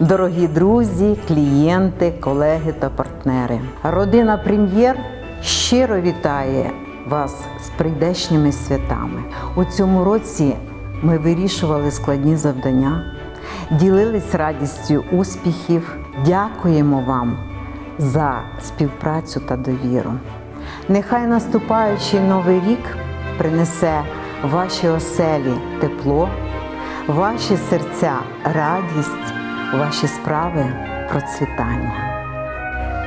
Дорогі друзі, клієнти, колеги та партнери. Родина Прем'єр щиро вітає вас з прийдешніми святами. У цьому році ми вирішували складні завдання, ділились радістю успіхів. Дякуємо вам за співпрацю та довіру. Нехай наступаючий новий рік принесе ваші оселі тепло, ваші серця радість, ваші справи процвітання.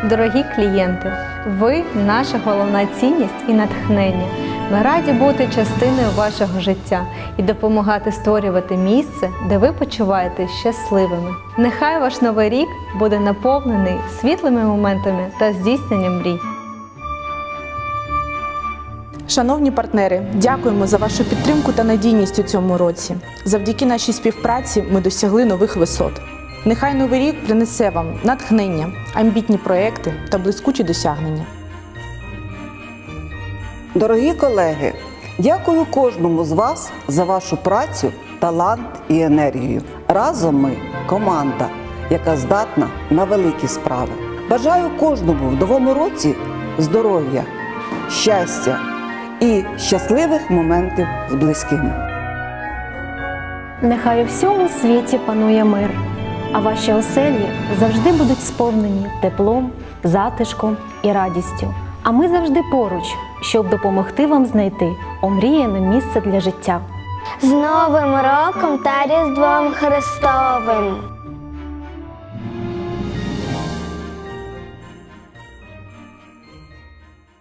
Дорогі клієнти, ви наша головна цінність і натхнення. Ми раді бути частиною вашого життя і допомагати створювати місце, де ви почуваєтесь щасливими. Нехай ваш новий рік буде наповнений світлими моментами та здійсненням мрій. Шановні партнери, дякуємо за вашу підтримку та надійність у цьому році. Завдяки нашій співпраці ми досягли нових висот. Нехай новий рік принесе вам натхнення, амбітні проекти та блискучі досягнення. Дорогі колеги, дякую кожному з вас за вашу працю, талант і енергію. Разом ми команда, яка здатна на великі справи. Бажаю кожному в новому році здоров'я, щастя і щасливих моментів з близькими. Нехай у всьому світі панує мир, а ваші оселі завжди будуть сповнені теплом, затишком і радістю. А ми завжди поруч, щоб допомогти вам знайти омріяне місце для життя. З Новим роком та Різдвом Христовим!